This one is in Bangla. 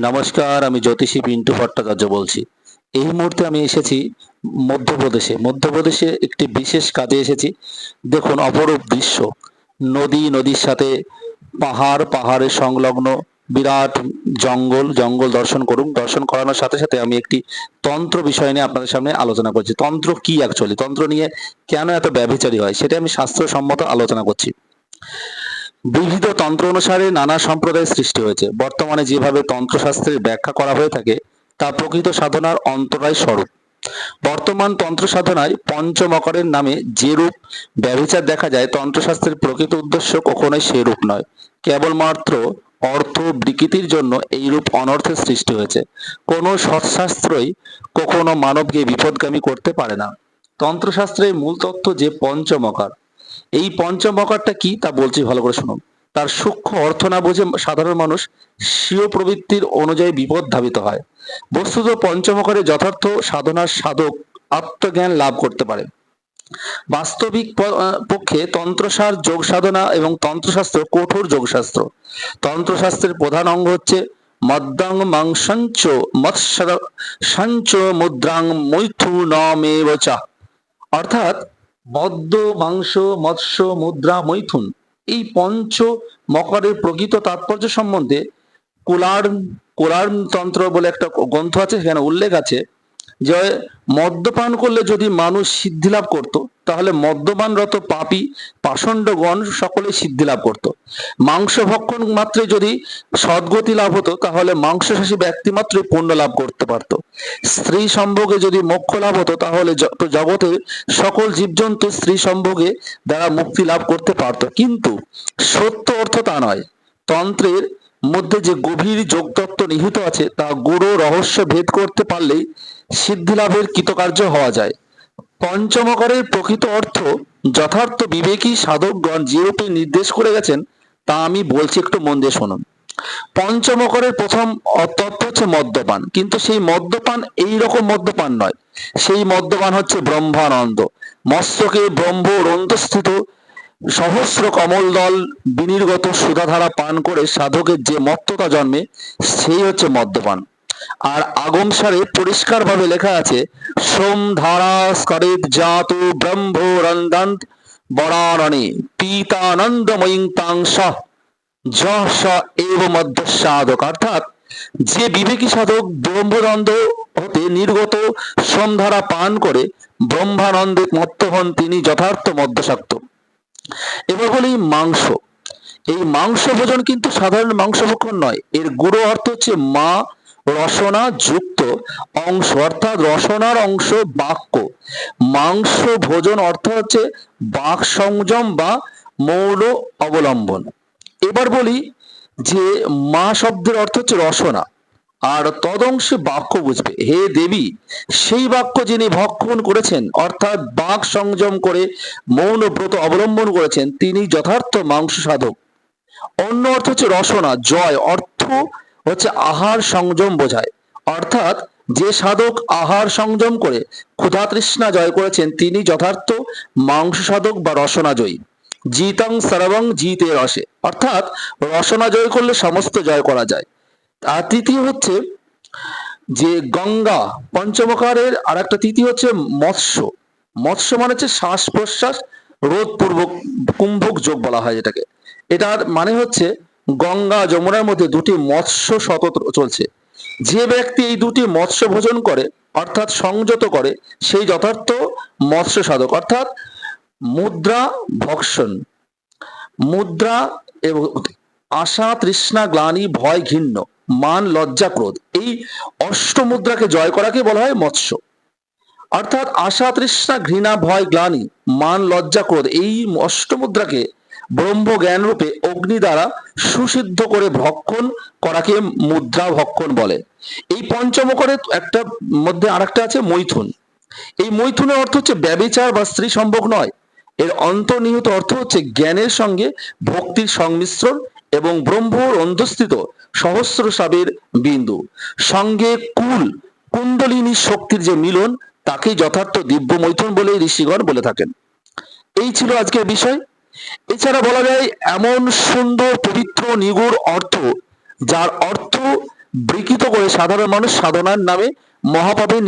নমস্কার, আমি জ্যোতিষী পিন্টু ভট্টাচার্য বলছি। এই মুহূর্তে আমি এসেছি মধ্যপ্রদেশে। মধ্যপ্রদেশে একটি বিশেষ কাজে এসেছি। দেখুন, অপরূপ দৃশ্য। নদী, নদীর সাথে পাহাড়, পাহাড়ের সংলগ্ন বিরাট জঙ্গল। জঙ্গল দর্শন করুন। দর্শন করানোর সাথে সাথে আমি একটি তন্ত্র বিষয় নিয়ে আপনাদের সামনে আলোচনা করছি। তন্ত্র কি অ্যাকচুয়ালি তন্ত্র নিয়ে কেন এত ব্যভিচারী হয়? সেটা আমি শাস্ত্রসম্মত আলোচনা করছি। বিবিধ তন্ত্র অনুসারে নানা সম্প্রদায়ের সৃষ্টি হয়েছে। বর্তমানে যেভাবে তন্ত্রশাস্ত্রের ব্যাখ্যা করা হয়ে থাকে, তা প্রকৃত সাধনার অন্তরায় স্বরূপ। বর্তমান তন্ত্র সাধনায় পঞ্চমকরের নামে যে রূপ ব্যভিচার দেখা যায়, তন্ত্রশাস্ত্রের প্রকৃত উদ্দেশ্য কখনোই সে রূপ নয়। কেবলমাত্র অর্থ বিকৃতির জন্য এই রূপ অনর্থের সৃষ্টি হয়েছে। কোনো সৎশাস্ত্রই কখনো মানবকে বিপদগামী করতে পারে না। তন্ত্রশাস্ত্রের মূল তত্ত্ব যে পঞ্চমকার এই পঞ্চমকারটা কি? তা বলছি, ভালো করে শুনুন। তার সূক্ষ্ম অর্থ না বুঝে সাধারণ মানুষ স্বীয় প্রবৃত্তির অনুযায়ী বিপদ ধাবিত হয়। বস্তুত পঞ্চমকারে যথার্থ সাধনার সাধক আত্মজ্ঞান লাভ করতে পারে। বাস্তবিক পক্ষে তন্ত্রসার যোগ সাধনা এবং তন্ত্রশাস্ত্র কঠোর যোগশাস্ত্র। তন্ত্রশাস্ত্রের প্রধান অঙ্গ হচ্ছে মদ্দাং মাংসঞ্চ মৎস্য সঞ্চ মুদ্রাং মৈথু নমেব চা। অর্থাৎ মদ্য মাংস, মৎস্য, মুদ্রা, মৈথুন এই পঞ্চ মকরের প্রকৃত তাৎপর্য সম্বন্ধে কোলার্ন কোলার্ন তন্ত্র বলে একটা গ্রন্থ আছে, সেখানে উল্লেখ আছে। যে মদ্যপান করলে যদি মানুষ সিদ্ধি লাভ করত, তাহলে মদ্যপানরত পাপি, পাষণ্ডগণ সকলে সিদ্ধি লাভ করত। মাংস ভক্ষণ মাত্রে যদি সদ্গতি লাভ হতো, তাহলে মাংসশাসী ব্যক্তি মাত্রই পুণ্য লাভ করতে পারত। স্ত্রী সম্ভোগে যদি মোক্ষ লাভ হতো, তাহলে জগতে সকল জীবজন্তু স্ত্রী সম্ভোগে দ্বারা মুক্তি লাভ করতে পারত। কিন্তু সত্য অর্থ তা নয়। তন্ত্রের মধ্যে যে গভীর যোগতত্ত্ব নিহিত আছে, তা গুরু রহস্য ভেদ করতে পারলেই সিদ্ধি লাভের কৃতকার্য হওয়া যায়। পঞ্চমকরের প্রকৃত অর্থ, যথার্থ বিবেকী সাধকগণ যে রূপে নির্দেশ করে গেছেন, তা আমি বলছি একটু মন দিয়ে শুনুন। পঞ্চমকরের প্রথম তত্ত্ব হচ্ছে মদ্যপান। কিন্তু সেই মদ্যপান এই রকম মদ্যপান নয়। সেই মদ্যপান হচ্ছে ব্রহ্মানন্দ। মস্তকে ব্রহ্ম রন্ধস্থিত সহস্র কমল দল বিনির্গত সুধাধারা পান করে সাধকের যে মত্ততা জন্মে, সেই হচ্ছে মদ্যপান। আর আগম সারে পরিষ্কার ভাবে লেখা আছে, সোম ধারা স্করিত জাত ব্রহ্ম রন্দান্ত বরারণে পীতানন্দময়ীং তাংশ যশ এব মধ্য সাধক অর্থাৎ যে বিবেকী সাধক ব্রহ্মনন্দ হতে নির্গত সোমধারা পান করে ব্রহ্মানন্দে মত্ত হন তিনি যথার্থ মধ্যশাক্ত এবার বলি মাংস। এই মাংস ভোজন কিন্তু সাধারণ মাংস ভক্ষণ নয়। এর গুরু অর্থ হচ্ছে মা রসনা যুক্ত অংশ, অর্থাৎ রসনার অংশ বাক্য। মাংস ভোজন অর্থ হচ্ছে বাক সংযম বা মৌল অবলম্বন। এবার বলি যে মা শব্দের অর্থ হচ্ছে রসনা। আর তদংশে বাক্য বুঝবে। হে দেবী, সেই বাক্য যিনি ভক্ষণ করেছেন, অর্থাৎ বাক সংযম করে মৌন ব্রত অবলম্বন করেছেন, তিনি যথার্থ মাংস সাধক। অন্য অর্থ হচ্ছে রসনা, জয়। অর্থ হচ্ছে আহার সংযম বোঝায়। অর্থাৎ যে সাধক আহার সংযম করে ক্ষুধা তৃষ্ণা জয় করেছেন, তিনি যথার্থ মাংস সাধক বা রসনা জয়ী। জিতং সর্বং জিতে রসে। অর্থাৎ রসনা জয় করলে সমস্ত জয় করা যায়। আর তৃতীয় হচ্ছে যে গঙ্গা পঞ্চমকারের আর একটা তৃতীয় হচ্ছে মৎস্য। মৎস্য মানে হচ্ছে শ্বাস প্রশ্বাস রোধ পূর্বক কুম্ভক যোগ বলা হয় এটাকে এটার মানে হচ্ছে গঙ্গা যমুনার মধ্যে দুটি মৎস্য শতত চলছে। যে ব্যক্তি এই দুটি মৎস্য ভোজন করে, অর্থাৎ সংযত করে, সেই যথার্থ মৎস্য সাধক, অর্থাৎ মুদ্রা ভক্ষণ। মুদ্রা এবং আশা, তৃষ্ণা, গ্লানি, ভয় ঘিন্ন মান লজ্জা ক্রোধ। এই অষ্টমুদ্রাকে জয় করাকে বলা হয় মৎস্য। অর্থাৎ আশা, তৃষ্ণা, ঘৃণা, ভয়, গ্লানি, মান লজ্জা ক্রোধ। এই অষ্টমুদ্রাকে ব্রহ্ম জ্ঞান রূপে অগ্নি দ্বারা সুসিদ্ধ করে ভক্ষণ করাকে মুদ্রা ভক্ষণ বলে। এই পঞ্চমকরের একটা মধ্যে আরেকটা আছে মৈথুন। এই মৈথুনের অর্থ হচ্ছে ব্যবিচার বা স্ত্রী সম্ভব নয়। এর অন্তর্নিহিত অর্থ হচ্ছে জ্ঞানের সঙ্গে ভক্তির সংমিশ্রণ এবং ব্রহ্মর অন্তস্থিত সহস্র সাবের বিন্দু। সঙ্গে কুল, কুণ্ডলিনী শক্তির যে মিলন তাকে যথার্থ দিব্য মৈথুন বলে ঋষিগণ বলে থাকেন। এই ছিল আজকের বিষয়। এছাড়া বলা যায়, এমন সুন্দর, পবিত্র, নিগুড় অর্থ, যার অর্থ বিকৃত করে সাধারণ মানুষ সাধনার নামে মহাপাপে